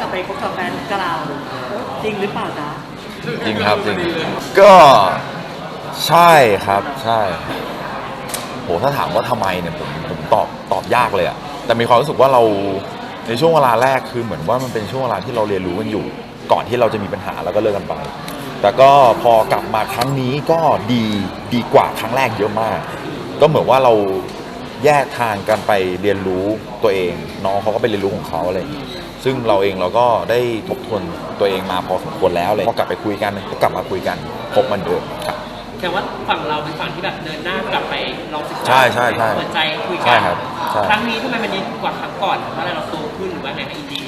กลับไปคบกับแฟนเก่าจริงหรือเปล่าจ๊ะจริงครับจริงก็ใช่ครับใช่โหถ้าถามว่าทำไมเนี่ยผมผมตอบตอบยากเลยอะแต่มีความรู้สึกว่าเราในช่วงเวลาแรกคือเหมือนว่ามันเป็นช่วงเวลาที่เราเรียนรู้กันอยู่ ก่อนที่เราจะมีปัญหาแล้วก็เลิกกันไป แต่ก็พอกลับมาครั้งนี้ก็ดีดีกว่าครั้งแรกเยอะมาก ก็เหมือนว่าเราแยกทางกันไปเรียนรู้ตัวเอง น้องเขาก็ไปเรียนรู้ของเขาอะไรอย่างนี้ ซึ่งเราเองเราก็ได้ทบทวนตัวเองมาพอสมควรแล้วเลยพอกลับไปคุยกันก็กลับมาคุยกันพบมันเดิมครับแต่ว่าฝั่งเราเป็นฝั่งที่แบบเดินหน้ากลับไปลองศึกษาใช่ใช่ใช่เปิดใจคุยกัใช่ครับใช่ครั้งนี้ทำไมมันดีกว่าครั้งก่อนเพราะอะไรเราโตขึ้นหรือว่าไงคะอินดี้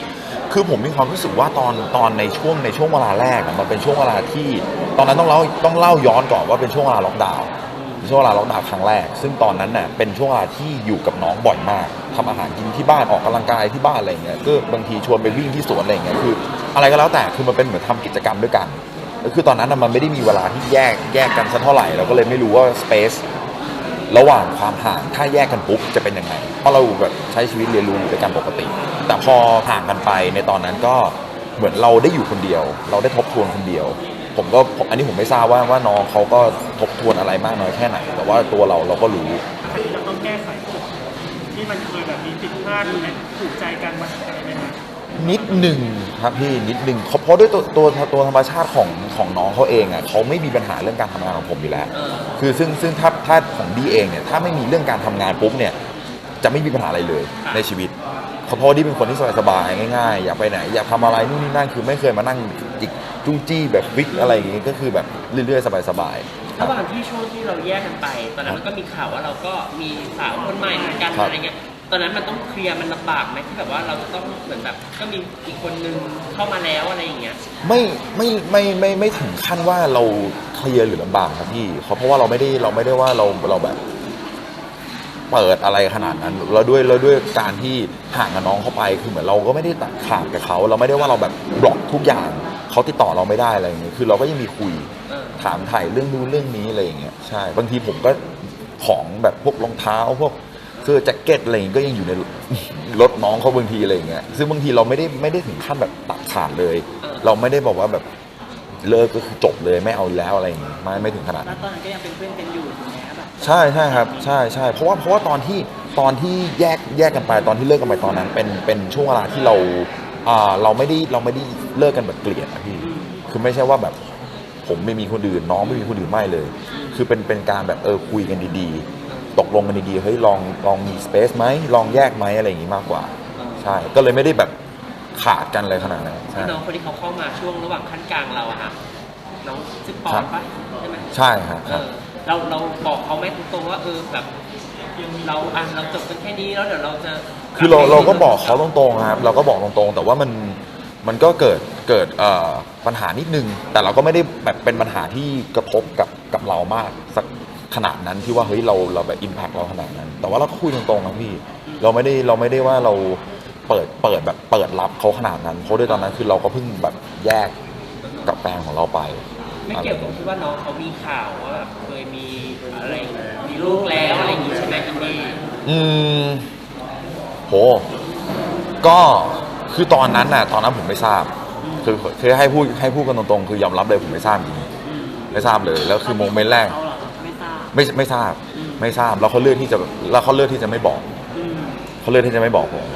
คือผมมีความรู้สึกว่าตอนตอนในช่วงในช่วงเวลาแรกอะมันเป็นช่วงเวลาที่ ตอนนั้นต้องเล่าต้องเล่าย้อนก่อนว่าเป็นช่วงเวลาล็อกดาวน์เป็น ช่วงเวลาล็อกดาวน์ครั้งแรก ซึ่งตอนนั้นน่ะเป็นช่วงเวลาที่อยู่กับน้องบ่อยมากทำอาหารกินที่บ้านออกกำลังกายที่บ้านอะไรเงี้ยก็บางทีชวนไปวิ่งที่สวนอะไรเงี้ยคือ อะไรก็แล้วแต่คือมันเป็นเหมือนทำกิจกรรมด้วยกันคือตอนนั้นน่ะมันไม่ได้มีเวลาที่แยกแยกกันสักเท่าไหร่เราก็เลยไม่รู้ว่าสเปซระหว่างความห่างถ้าแยกกันปุ๊บจะเป็นยังไงเพราะเราแบบใช้ชีวิตเรียนรู้อยู่ด้วยกันปกติ แต่พอห่างกันไปในตอนนั้นก็เหมือนเราได้อยู่คนเดียว เราได้ทบทวนคนเดียว ผมก็ผมอันนี้ผมไม่ทราบว่าว่าน้องเขาก็ทบทวนอะไรมากน้อยแค่ไหน แต่ว่าตัวเราเราก็รู้เราต้องแก้ไขจุดที่มันเคยแบบมีผิดพลาดหรือไม่ถูกใจกันมาอะไรไหมคะนิดหนึ่งครับพี่นิดหนึ่งเพราะด้วยตัวตัวตัวธรรมชาติของของน้องเขาเองอะเขาไม่มีปัญหาเรื่องการทำงานของผมอยู่แล้ว คือซึ่งซึ่งถ้าถ้าของดีเองเนี่ยถ้าไม่มีเรื่องการทำงานปุ๊บเนี่ยจะไม่มีปัญหาอะไรเลยในชีวิตเพราะเพราะดีเป็นคนที่สบายๆง่ายๆ อยากไปไหน อยากทำอะไรนู่นนี่นั่นคือไม่เคยมานั่งจิก จู้จี้แบบวิกอะไรอย่างงี้ก็คือแบบเรื่อยๆ สบายๆครัระบ หว่างที่ช่วงที่เราแยกกันไป ตอนนั้นมันก็มีข่าวว่าเราก็มีสาวคนใหม่เหมือนกันครับ อะไรเงี้ย ตอนนั้นมันต้องเคลียร์มันลำบากไหมที่แบบว่าเราจะต้องเหมือนแบบ ก็มีอีกคนนึงเข้ามาแล้วอะไรอย่างเงี้ย ไม่ไม่ไม่ไม่ไม่ถึงขั้นว่าเราเคลียร์หรือลำบากครับพี่เพราะเพราะว่าเราไม่ได้เราไม่ได้ว่าเราเราแบบ เปิดอะไรขนาดนั้นแล้วด้วยแล้วด้วยการที่ห่างกับน้องเขาไปคือเหมือนเราก็ไม่ได้ตัดขาดกับเขา เราไม่ได้ว่าเราแบบบล็อกทุกอย่าง เขาติดต่อเราไม่ได้อะไรอย่างเงี้ยคือเราก็ยังมีคุยเออถามถ่ายเรื่องนู้นเรื่องนี้อะไรอย่างเงี้ยใช่บางทีผมก็ของแบบพวกรองเท้าพวกเสื้อแจ็คเก็ตอะไรอย่างเงี้ยก็ยังอยู่ในรถน้องเขาบางทีอะไรอย่างเงี้ยซึ่งบางทีเราไม่ได้ไม่ได้ถึงขั้นแบบตัดขาดเลย เราไม่ได้บอกว่าแบบเลิกก็คือจบเลยไม่เอาแล้วอะไรอย่างเงี้ยไม่ไม่ถึงขนาดแล้นั้วนตอนนั้นก็ยังเป็นเพื่อนกันอยู่ถูกไหมคะแบบใช่ใช่ครับใช่ใช่เพราะว่าเพราะว่าตอนที่ตอนที่แยกแยกกันไปตอนที่เลิกกันไปตอนนั้น เป็นเป็นช่วงเวลาที่เรา อ่าเราไม่ได้เราไม่ได้เลิกกันแบบเกลียดนะพี่คือไม่ใช่ว่าแบบผมไม่มีคนอื่นน้องไม่มีคนอื่นไม่เลย คือเป็นเป็นการแบบเออคุยกันดีๆ ตกลงกันดีๆเฮ้ยลองลองมีสเปซไหมลองแยกไหมอะไรอย่างงี้มากกว่า ใช่ก็เลยไม่ได้แบบขาดกันเลยขนาดนั้นใช่ที่น้องคนที่เขาเข้ามาช่วงระหว่างขั้นกลางเราอะค่ะน้องชื่อปอครันบปะใช่ไหมใช่ครับเอครับ อเราเราบอกเขาไหมตรงๆว่าเออแบบเราอะเราจบกันแค่นี้แล้วเดี๋ยวเราจะ คือเราเราก็บอกเขาตรงๆครับเราก็บอกตรงๆ แต่ว่ามันมันก็เกิดเกิดเอ่อปัญหานิดนึง แต่เราก็ไม่ได้แบบเป็นปัญหาที่กระทบกับกับเรามากสักขนาดนั้นที่ว่าเฮ้ยเราเราแบบอิมแพกเราขนาดนั้น แต่ว่าเราก็คุยตรงๆนะพี่ เราไม่ได้เราไม่ได้ว่าเราเปิดเปิดแบบเปิดรับเขาขนาดนั้น เพราะด้วยตอนนั้นคือเราก็เพิ่งแบบแยกกับแฟนของเราไป ไม่เกี่ยวกับที่ว่าน้องเขามีข่าวว่าแบบเคยมีอะไรมีลูกแล้วอะไรอย่างงี้ใช่ไหมอินดี้อืม โห ก็คือตอนนั้นน่ะตอนนั้นผมไม่ทราบ คือคือให้พูดให้พูดกันตรงๆ คือยอมรับเลยผมไม่ทราบจริงไม่ทราบเลยแล้วคือโมเมนต์แรก เขาเหรอไม่ทราบไม่ไม่ทราบไม่ทราบแล้วเขาเลือกที่จะแล้วเขาเลือกที่จะไม่บอกอืมเขาเลือกที่จะไม่บอกผม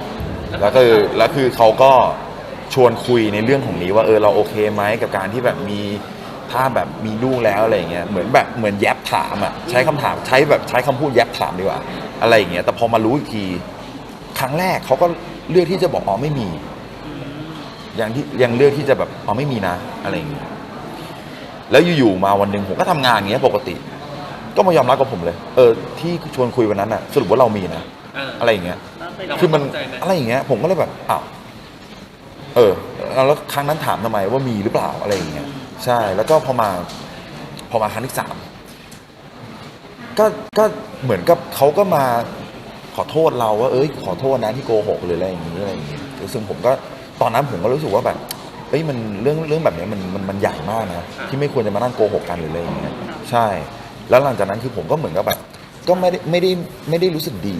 แล้วก็คือแล้วคือเขาก็ชวนคุยในเรื่องของนี้ว่าเออเราโอเคไหมกับการที่แบบมีถ้าแบบมีลูกแล้วอะไรอย่างเงี้ยเหมือนแบบเหมือนแยบถามอะใช้คำถามใช้แบบใช้คำพูดแยบถามดีกว่า อะไรอย่างเงี้ยแต่พอมารู้อีกที ครั้งแรกเขาก็เลือกที่จะบอกอ๋อไม่มียังที่ยังเลือกที่จะแบบอ๋อไม่มีนะ อะไรอย่างเงี้ยแล้วอยู่ๆมาวันหนึ่งผมก็ทำงานอย่างเงี้ยปกติ ก็มายอมรับกับผมเลย เออที่ชวนคุยวันนั้นอะ สรุปว่าเรามีนะเอออะไรอย่างเงี้ยแล้วไปเราคือมันเข้าใจไหมอะไรอย่างเงี้ย ผมก็เลยแบบอ้าวเออแล้วครั้งนั้นถามทำไมว่ามีหรือเปล่าอะไรอย่างเงี้ยใช่ แล้วก็พอมาพอมาครั้งที่สามก็ก็เหมือนกับเขาก็มา ขอโทษเราว่าเอ้ยขอโทษนะที่โกหกหรืออะไรอย่างงี้อะไรอย่างงี้ซึ่งผมก็ตอนนั้นผมก็รู้สึกว่าแบบเอ้ยมันเรื่องเรื่องแบบเนี้ยมันมันมันใหญ่มากนะที่ไม่ควรจะมานั่งโกหกกันหรืออะไรอย่างเงี้ยใช่ แล้วหลังจากนั้นคือผมก็เหมือนกับแบบก็ไม่ได้ไม่ได้ไม่ได้รู้สึกดี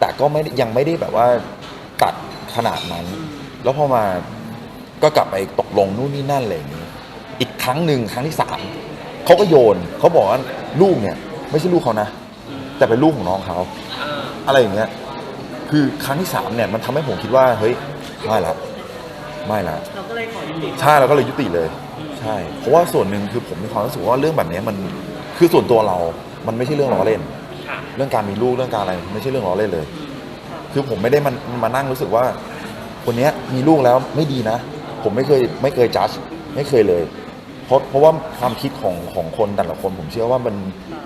แต่ก็ไม่ได้ยังไม่ได้แบบว่าตัดขนาดนั้น แล้วพอมาก็กลับไปตกลงนู่นนี่นั่นอะไรอย่างนี้อีกครั้งหนึ่งครั้งที่สามเขาก็โยนเขาบอกว่าลูกเนี่ย ไม่ใช่ลูกเขานะ แต่เป็นลูกของน้องเขาเอออะไรอย่างเงี้ย คือครั้งที่สามเนี่ยมันทำให้ผมคิดว่าเฮ้ยไม่ละไม่ละ เราก็เลยขอยุติใช่เราก็เลยยุติเลย ใช่ เพราะว่าส่วนหนึ่งคือผมมีความรู้สึกว่าเรื่องแบบเนี้ยมันคือส่วนตัวเรา มันไม่ใช่เรื่องล้อเล่น ค่ะเรื่องการมีลูกเรื่องการอะไรไม่ใช่เรื่องล้อเล่นเลย คือผมไม่ได้มันมานั่งรู้สึกว่า คนเนี้ยมีลูกแล้วไม่ดีนะ ผมไม่เคยไม่เคยจัดไม่เคยเลย เพราะเพราะว่าความคิดของของคนแต่ละคนผมเชื่อว่ามัน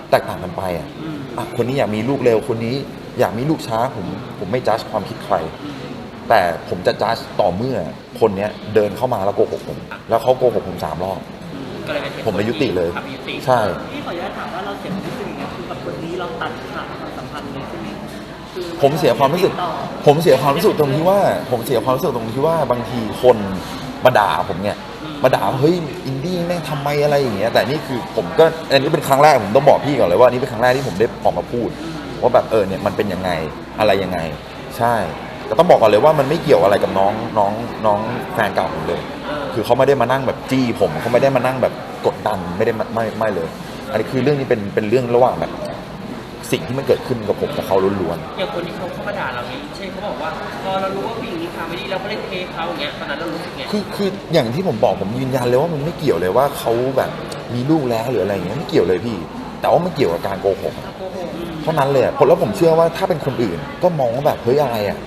แตกต่างกันไปอะอืมอะคนนี้อยากมีลูกเร็วคนนี้ อยากมีลูกช้าผมผมไม่จัดความคิดใคร แต่ผมจะจัดต่อเมื่อคนเนี้ยเดินเข้ามาแล้วโกหกผม แล้วเขาโกหกผมสามรอบ ก็เลยเป็นหตุผผมเลยยุติเลย ครับยุติใช่ พี่ขออนุญาตถามว่าเราเสียความรู้สึกยังไงคือกับคนนี้เราตัดขาดความสัมพันธ์เลยใช่ไหมคือผมเสียความรู้สึกติดต่อผมเสียความรู้สึกตรงที่ว่า ผมเสียความรู้สึกตรงที่ว่าบางทีคนมาด่าผมเนี่ยมาด่าว่าเฮ้ยอินดี้แม่งทำไมอะไรอย่างเงี้ยแต่นี่คือผมก็อันนี้เป็นครั้งแรกผมต้องบอกพี่ก่อนเลยว่านี่เป็นครั้งแรกที่ผมได้ออกมาพูด ว่าแบบเออเนี่ยมันเป็นยังไงอะไรยังไง ใช่แต่ต้องบอกก่อนเลยว่ามันไม่เกี่ยวอะไรกับน้องน้องน้องแฟนเก่าผมเลย คือเขาไม่ได้มานั่งแบบจี้ผมเขาไม่ได้มานั่งแบบกดดันไม่ได้มาไม่ไม่เลย อันนี้คือเรื่องนี้เป็นเป็นเรื่องระหว่างแบบ สิ่งที่มันเกิดขึ้นกับผมกับเขาล้วนๆอย่างคนที่เขาเข้ามาด่าเราเนี่ยเช่นเขาบอกว่าพอเรารู้ว่าผู้หญิงนี้ทำไม่ดีเราก็เล่นเทเขาอย่างเงี้ยตอนนั้นเรารู้สึกไงคือคืออย่างที่ผมบอกผมยืนยันเลยว่ามันไม่เกี่ยวเลยว่าเขาแบบมีลูกแล้วหรืออะไรอย่างเงี้ยไม่เกี่ยวเลยพี่ แต่ว่ามันเกี่ยวกับการโกหกโกหกเท่านั้นเลยอะแล้วผมเชื่อว่าถ้าเป็นคนอื่น ก็มองว่าแบบเฮ้ยอะไรอะ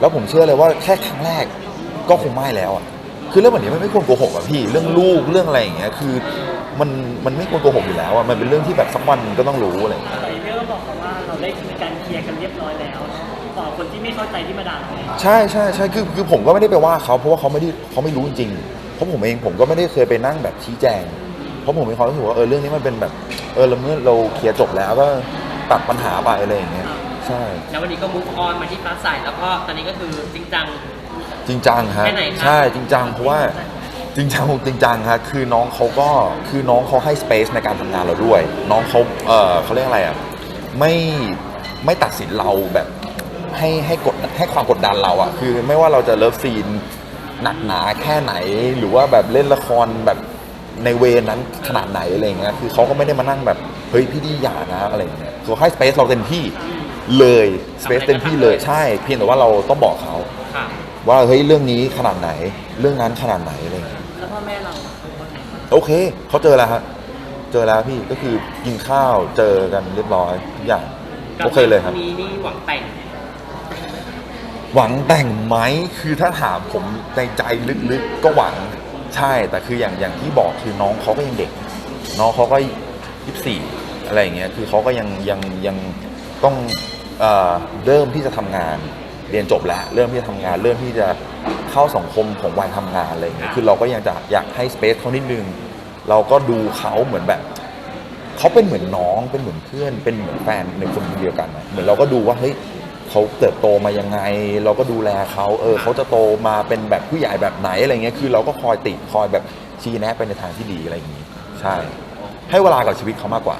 แล้วผมเชื่อเลยว่าแค่ครั้งแรกก็คงไม่แล้วอะคือเรื่องแบบนี้มันไม่ควรโกหกอะพี่เรื่องลูกเรื่องอะไรอย่างเงี้ยคือมันมันไม่ควรโกหกอยู่แล้วอะมันเป็นเรื่องที่แบบสักวันก็ต้องรู้อะไรอย่างเงี้ยแต่เรื่องก็บอกว่าเราได้มีการเคลียร์กันเรียบร้อยแล้วเนาะต่อคนที่ไม่เข้าใจที่มาด่าเราใช่ใช่ใช่คือคือผมก็ไม่ได้ไปว่าเขาเพราะว่าเขาไม่ได้เขาไม่รู้จริงๆเพราะผมเองผมก็ไม่ได้เคยไปนั่งแบบชี้แจง เพราะผมมีความรู้สึกว่าเออเรื่องนี้มันเป็นแบบเออเราเมื่อเราเคลียร์จบแล้วก็ ตัดปัญหาไปอะไรอย่างเงี้ยใช่ แล้ววันนี้ก็มุกออนมาที่ฟ้าใสแล้วก็ตอนนี้ก็คือจริงจัง จริงจังฮะแค่ไหนครับใช่จริงจังเพราะว่าจริงจังผมจริงจังฮะคือน้องเขาก็คือน้องเขาให้สเปซในการทำงานเราด้วย น้องเขาเออเขาเรียกอะไรอะไม่ไม่ตัดสินเราแบบให้ให้กดให้ความกดดันเราอะคือไม่ว่าเราจะเลิฟซีนหนักหนาแค่ไหน หรือว่าแบบเล่นละครแบบในเวรนั้นขนาดไหนอะไรอย่างเงี้ยคือเขาก็ไม่ได้มานั่งแบบ เฮ้ยพี่ดีอย่านะอะไรอย่างเงี้ยคือให้สเปซเราเต็มที่เลยสเปซเต็มที่เลยใช่ เพียงแต่ว่าเราต้องบอกเขาค่ะว่าเฮ้ยเรื่องนี้ขนาดไหน เรื่องนั้นขนาดไหนอะไรอย่างเงี้ยแล้วพ่อแม่เราเป็นคนไหนโอเคเขาเจอแล้วฮะเจอแล้วพี่ก็คือกินข้าวเจอกันเรียบร้อยทุกอย่างโอเคเลยครับ มีนี่หวังแต่ง หวังแต่งไหมคือถ้าถามผมในใจลึกๆก็หวังใช่แต่คืออย่างอย่างที่บอกคือน้องเขาก็ยังเด็ก น้องเขาก็ ยี่สี่อะไรอย่างเงี้ยคือเขาก็ยังยังยังต้องเอเริ่มที่จะทำงานเรียนจบแล้ว เริ่มที่จะทำงาน เริ่มที่จะเข้าสังคมของวัยทำงานอะไรอย่างเงี้ยคือเราก็ยังจะอยากให้สเปซเขานิดนึงเราก็ดูเขาเหมือนแบบเขาเป็นเหมือนน้องเป็นเหมือนเพื่อน เป็นเหมือนแฟนในคนเดียวกัน เหมือนเราก็ดูว่าเฮ้ยเขาเติบโตมายังไง เราก็ดูแลเขาเออเขาจะโตมาเป็นแบบผู้ใหญ่แบบไหนอะไรเงี้ยคือเราก็คอยติคอยแบบชี้แนะไปในทางที่ดีอะไรอย่างงี้ใช่ ให้เวลากับชีวิตเขามากกว่า